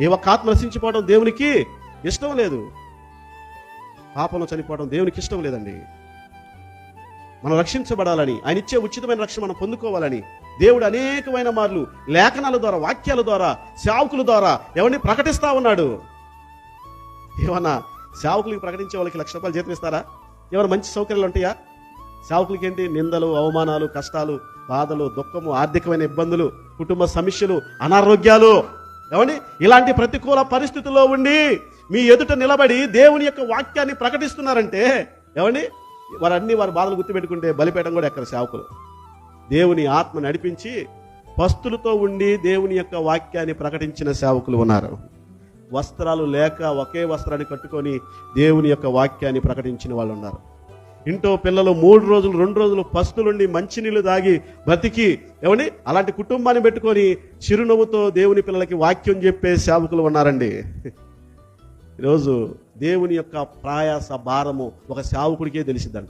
ఏ ఒక్క ఆత్మ నశించిపోవడం దేవునికి ఇష్టం లేదు. పాపంలో చనిపోవడం దేవునికి ఇష్టం లేదండి. మనం రక్షించబడాలని ఆయన ఇచ్చే ఉచితమైన రక్షణ మనం పొందుకోవాలని దేవుడు అనేకమైన మార్లు లేఖనాల ద్వారా వాక్యాల ద్వారా సేవకుల ద్వారా ఎవరిని ప్రకటిస్తా ఉన్నాడు. ఏమన్నా సేవకులకి ప్రకటించే వాళ్ళకి లక్ష రూపాయలు జీతం ఇస్తారా? మంచి సౌకర్యాలు ఉంటాయా? సేవకులకి ఏంటి నిందలు అవమానాలు కష్టాలు బాధలు దుఃఖము ఆర్థికమైన ఇబ్బందులు కుటుంబ సమస్యలు అనారోగ్యాలు ఏమండి? ఇలాంటి ప్రతికూల పరిస్థితుల్లో ఉండి మీ ఎదుట నిలబడి దేవుని యొక్క వాక్యాన్ని ప్రకటిస్తున్నారంటే ఏమండి? వారన్నీ వారి బాధలు గుర్తుపెట్టుకుంటే బలిపేయడం కూడా ఎక్కడ సేవకులు? దేవుని ఆత్మ నడిపించి పస్తులతో ఉండి దేవుని యొక్క వాక్యాన్ని ప్రకటించిన సేవకులు ఉన్నారు. వస్త్రాలు లేక ఒకే వస్త్రాన్ని కట్టుకొని దేవుని యొక్క వాక్యాన్ని ప్రకటించిన వాళ్ళు ఉన్నారు. ఇంటో పిల్లలు మూడు రోజులు రెండు రోజులు పస్తులుండి మంచినీళ్ళు దాగి బ్రతికి ఏమని అలాంటి కుటుంబాన్ని పెట్టుకొని చిరునవ్వుతో దేవుని పిల్లలకి వాక్యం చెప్పే సేవకులు ఉన్నారండి. ఈరోజు దేవుని యొక్క ప్రయాస భారము ఒక సేవకుడికే తెలిసిద్దంట.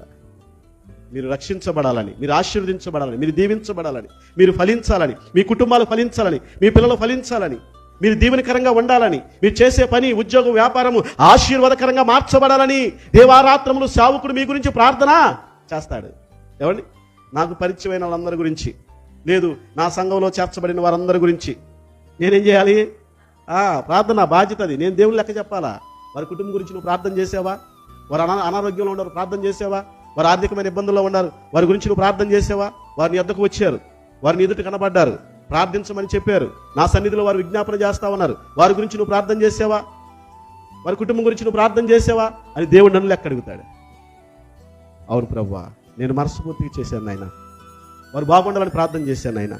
మీరు రక్షించబడాలని మీరు ఆశీర్వదించబడాలని మీరు దీవించబడాలని మీరు ఫలించాలని మీ కుటుంబాలు ఫలించాలని మీ పిల్లలు ఫలించాలని మీరు దీవెనకరంగా ఉండాలని మీరు చేసే పని ఉద్యోగం వ్యాపారము ఆశీర్వాదకరంగా మార్చబడాలని దేవారాత్రములు సేవకుడు మీ గురించి ప్రార్థన చేస్తాడు. ఏమండి నాకు పరిచయమైన వాళ్ళందరి గురించి. లేదు నా సంఘంలో చేర్చబడిన వారందరి గురించి. నేనేం చేయాలి? ప్రార్థన బాధ్యత అది. నేను దేవుని లెక్క చెప్పాలా? వారి కుటుంబం గురించి నువ్వు ప్రార్థన చేసావా? వారు అనా అనారోగ్యంలో ఉన్నారు ప్రార్థన చేసావా? వారు ఆర్థికమైన ఇబ్బందుల్లో ఉన్నారు వారి గురించి నువ్వు ప్రార్థన చేసావా? వారిని ఎద్దకు వచ్చారు వారిని ఎదుట కనబడ్డారు. ప్రార్థించమని చెప్పారు. నా సన్నిధిలో వారు విజ్ఞాపన చేస్తా ఉన్నారు వారి గురించి నువ్వు ప్రార్థన చేసావా? వారి కుటుంబం గురించి నువ్వు ప్రార్థన చేసావా? అని దేవుడు నన్ను లెక్క అడుగుతాడు. అవును ప్రవ్వా నేను మనస్ఫూర్తిగా చేశాను నాయన. వారు బాగుండాలని ప్రార్థన చేశాను నాయన.